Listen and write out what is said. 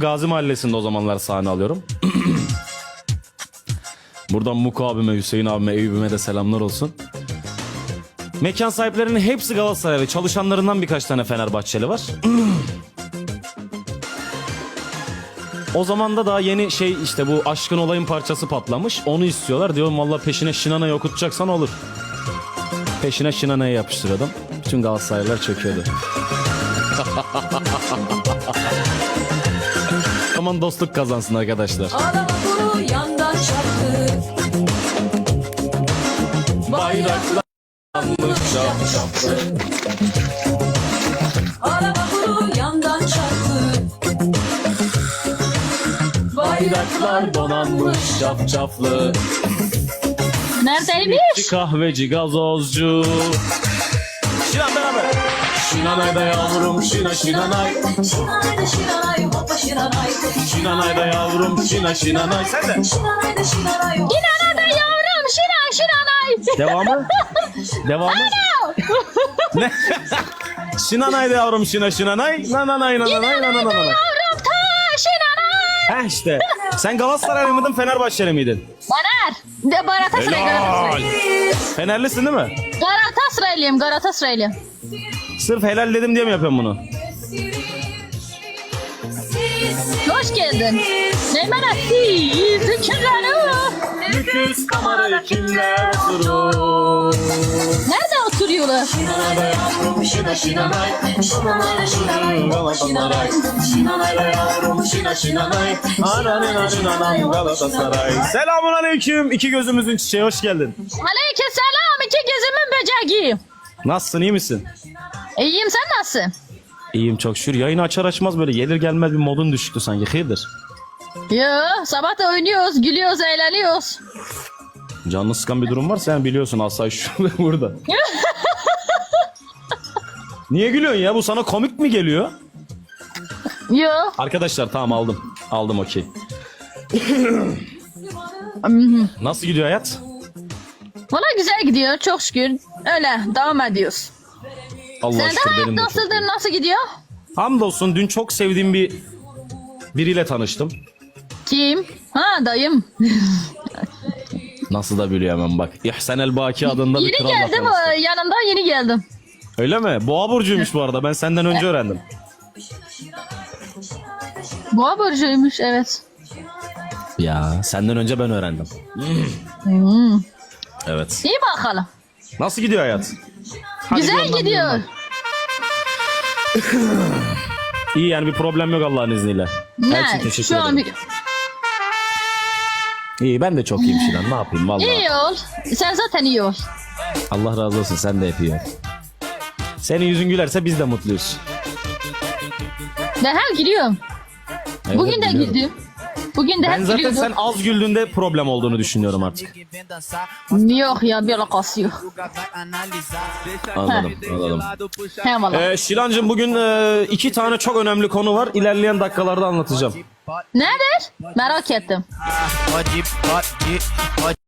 Gazi Mahallesi'nde o zamanlar sahne alıyorum. Buradan Muku abime, Hüseyin abime, Eyüp'üme de selamlar olsun. Mekan sahiplerinin hepsi Galatasaraylı. Çalışanlarından birkaç tane Fenerbahçeli var. o zaman da daha yeni şey işte bu aşkın olayın parçası patlamış. Onu istiyorlar. Diyorum valla peşine Şinana'yı okutacaksan olur. Peşine Şinana'yı yapıştırıyordum. Bütün Galatasaraylılar çöküyordu. Aman dostluk kazansın arkadaşlar. Araba kuru yandan çarptı. Bayraklar Araba kuru yandan çarptı. Bayraklar donanmış şafşaflı Neredeymiş? Kahveci gazozcu Şinanayda yavrum şina şinanay Şinanayda şinanay hoppa şinanay Şinanayda yavrum şina şinanay Sen de Şinanayda şinanay hoppa İnanada yavrum şinan şinanay. Devamı Devamı Ne Şinanayda yavrum şina şinanay Nananay nananay nananay Yavrum ta şinanay. Heh işte Sen Galatasaraylı mıydın Fenerbahçeli miydin? Baner. De Galatasaray Galatasaray. Fenerlisin değil mi? Galatasaraylıyım Galatasaraylıyım. Sırf helal dedim diye mi yapıyorsun bunu? Hoş geldin. Neymen Aziz. Üçüncü Lüküs kamarı kimler oturur? Nerede oturuyorlar? Şinanay Selamun aleyküm. İki gözümüzün çiçeği hoş geldin. Aleykümselam iki gözümün böceği. Nasılsın iyi misin? İyiyim sen nasılsın? İyiyim çok şükür. Yayını açar açmaz böyle gelir gelmez bir modun düştü sanki. Hayırdır? Yo sabah da oynuyoruz, gülüyoruz, eğleniyoruz. Canını sıkan bir durum var sen biliyorsun asayiş şu burada. Niye gülüyorsun ya? Bu sana komik mi geliyor? Yo. Arkadaşlar tamam aldım. Aldım okey. Nasıl gidiyor hayat? Valla güzel gidiyor çok şükür. Öyle devam ediyoruz. Allah şükür benim de çok. nasıldır, nasıl gidiyor? Hamdolsun dün çok sevdiğim bir biriyle tanıştım. Kim? Ha dayım. Nasıl da biliyor hemen bak. İhsan el Baki adında bir yeni kralla geldim tanıştım. o, yanında yeni geldim. Öyle mi? Boğa burcuymuş bu arada. Ben senden önce öğrendim. Boğa burcuymuş evet. Ya senden önce ben öğrendim. Hmm. Evet. İyi bakalım. Nasıl gidiyor hayat? Hadi güzel yoldan gidiyor. yoldan. İyi yani bir problem yok Allah'ın izniyle. Her için Ne? teşekkür Şu an ederim. bir... İyi ben de çok iyiyim Şilan. Ne yapayım vallahi. iyi ol. Sen zaten iyi ol. Allah razı olsun sen de ol. Senin yüzün gülerse biz de mutluyuz. Ben her gülüyorum. Evet, Bugün de biliyorum. güldüm. Bugün de Ben hep zaten gülüyordum. sen az güldüğünde problem olduğunu düşünüyorum artık. Yok ya bir alakası yok. Anladım anladım. He valla. Ee, Şilancığım bugün e, iki tane çok önemli konu var. İlerleyen dakikalarda anlatacağım. Nedir? Merak ettim.